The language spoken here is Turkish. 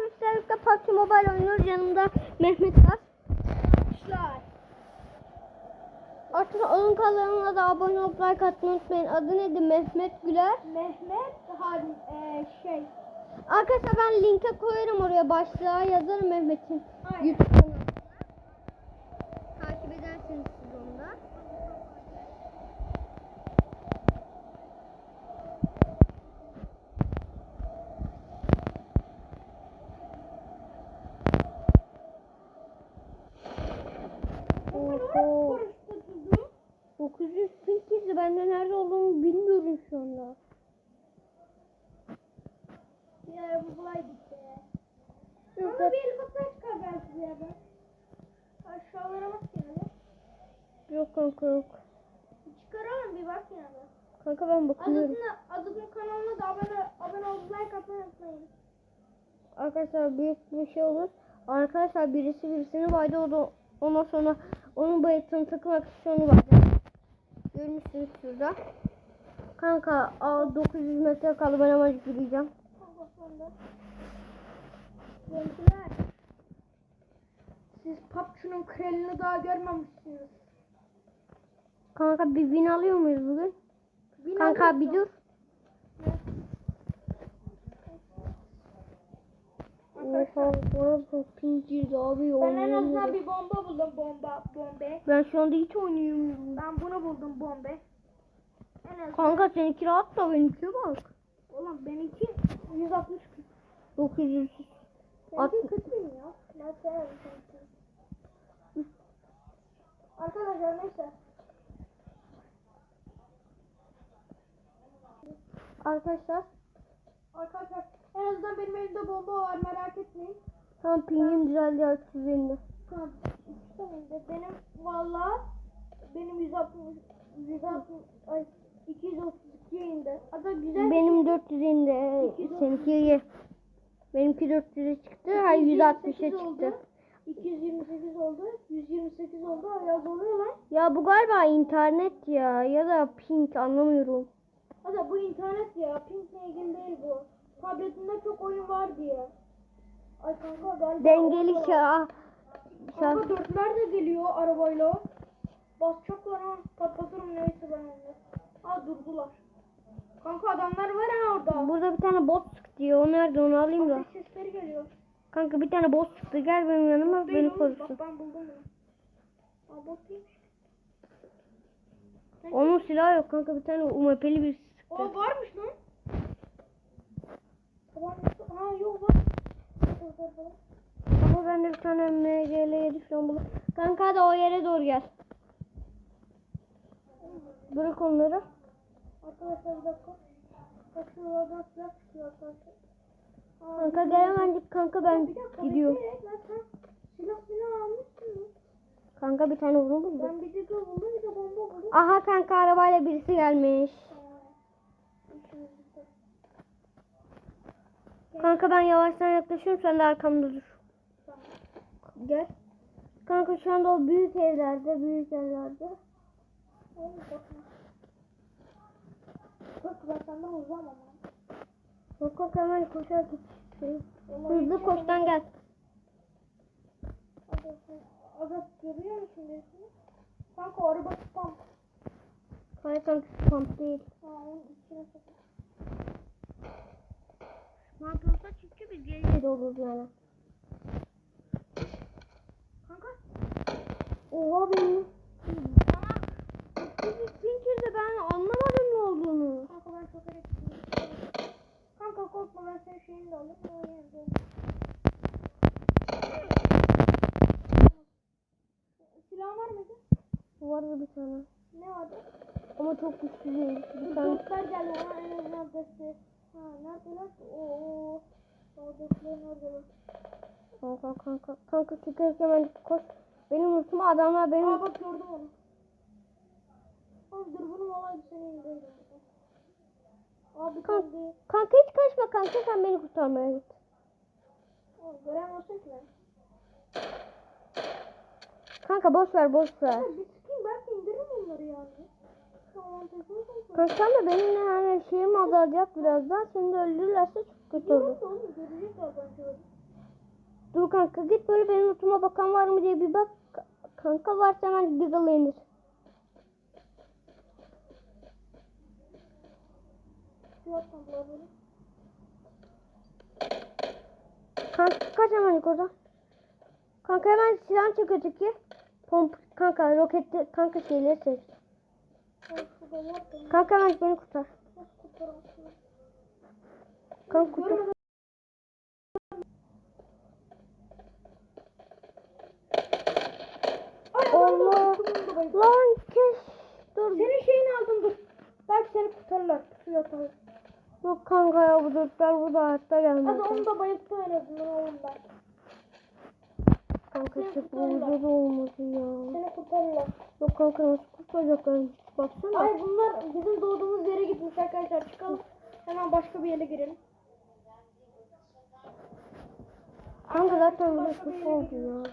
Bizlerle PUBG Mobile oynuyoruz. Yanımda Mehmet var. Arkadaşlar. Artık onun kanalına da abone olup like atmayı unutmayın. Adı neydi? Mehmet Güler. Mehmet Halim e, şey. Arkadaşlar ben linke koyarım oraya başlığa yazarım Mehmet'in. YouTube kanalı. Takip edersiniz siz onu da. Oho. 900 ping girdi. Ben de nerede olduğumu bilmiyorum şu anda. Ya bu kolay gitti. Yok, Ama bir helikopter çıkar belki bir yerden. Aşağılara bak de. Yok kanka yok. Çıkaralım bir bak de. Kanka ben bakıyorum. Adısının kanalına da abone, abone olup like atmayı unutmayın. Arkadaşlar büyük bir şey olur. Arkadaşlar birisi birisini baydı o da ondan sonra onun bayıtını takım akışını baydı. Görmüşsünüz şurada. Kanka aa, 900 metre kaldı ben Allah. Gençler. Siz PUBG'nin kralını daha görmemişsiniz. Kanka bir win alıyor muyuz bugün? Bin Kanka bir dur. Oha bana ping girdi abi. Ben en azından bir bomba buldum bomba bombe. Ben şu anda hiç oynayamıyorum. Ben bunu buldum bombe. En azından. Kanka seninki rahat da benimki bak. Oğlum benimki 160 900. At- Benimki kötü mü ya? Ben severim seninki. Arkadaşlar neyse. Arkadaşlar Arkadaşlar en azından benim elimde bomba var merak etmeyin. tam pingim düzeldi 350. Tamam. İşte benim valla benim 160 160 ay 232 indi. Hatta güzel. Benim 400 indi. Seninki. Benimki 400'e çıktı. Hayır 160'a 228 oldu. çıktı. 228 oldu. 128 oldu. Hala doluyor lan. Ya bu galiba internet ya ya da ping anlamıyorum. Hatta bu internet ya. Değil bu. Tabletimde çok oyun var diye. Ay kanka galiba. Dengeli şah. Kanka dörtler de geliyor arabayla. Basacaklar ha. Patlatırım neyse ben onları. Aa durdular. Kanka adamlar var ha orada. Burada bir tane bot çıktı ya. O nerede onu alayım da. Ateş sesleri geliyor. Kanka bir tane bot çıktı. Gel benim yanıma Değil beni korusun. Bak ben buldum bunu. Aa bot değilmiş. Onun silahı yok kanka. Bir tane UMP'li bir sıktı. varmış lan. Ha yok dur. Ama ben de bir tane MGL7 falan buldum. Kanka hadi o yere doğru gel. Bırak onları. Arkadaşlar bir dakika. Bak şuralardan silah çıkıyor. Aa, Kanka gel hemen git kanka ben dakika, gidiyorum. silah silah almışsın mı? Kanka bir tane vurulur mu? Ben bir de buldum bir de bomba buldum. Aha kanka arabayla birisi gelmiş. Kanka ben yavaştan yaklaşıyorum sen de arkamda dur. Gel. Kanka şu anda o büyük evlerde, büyük evlerde. Çok ben senden uzağım ama. Yok yok hemen koşar git. Şey, Hızlı koştan gel. Azat görüyor musun birisini? Kanka araba spam. Hayır kanka spam değil. Ha onun içine sakın. Spam olsa çünkü biz geri olur yani. Kanka. Oha benim. Bana Pinker'de ben anlamadım ne olduğunu. Kanka ben çok elektriyim. Kanka korkma ben senin şeyini de alayım. O yerde olur. Silahın var mıydı? Vardı bir tane. Ne vardı? Ama çok güçlü değil. Bir tane. Dostlar geldi ona en azından desteği. Ha neredeler? Oo. Kanka kanka. Kanka çıkarken hemen koş. Benim unutma adamlar benim. Aa bak gördüm onu. Oğlum dürbünüm olaydı seni indirirdim. Abi Kanka, kendi. kanka hiç kaçma kanka sen beni kurtarmaya git. Oğlum göremiyorsun ki ben. Kanka boş ver boş ver. Ya bir sıkayım belki indiririm onları yani. Sen de benimle yani şeyim azalacak birazdan. Seni de öldürürlerse çok kötü olur. Da. Dur kanka git böyle benim notuma bakan var mı diye bir bak. Kanka varsa hemen Diggle'a indir. Yok kanka kaç hemen yukarıda. Kanka hemen silah çek öteki. Pomp kanka roketli kanka şeyleri seç. Kanka hemen beni kurtar. Kanka kurtar. Allah. Lan kes. Dur. Senin şeyini aldım dur. Belki seni kurtarırlar. Yatağı. Yok kanka ya bu dörtler burada hayatta gelmez. Hadi onu da bayılttı en azından oğlum ben. Kanka kurtarırlar. burada da olmadı ya. Seni kurtarırlar. Yok kanka nasıl kurtaracaklar? Baksana. Ay bunlar bizim doğduğumuz yere gitmiş arkadaşlar. Çıkalım. Hemen başka bir yere girelim. Kanka zaten burada kuş oldu ya.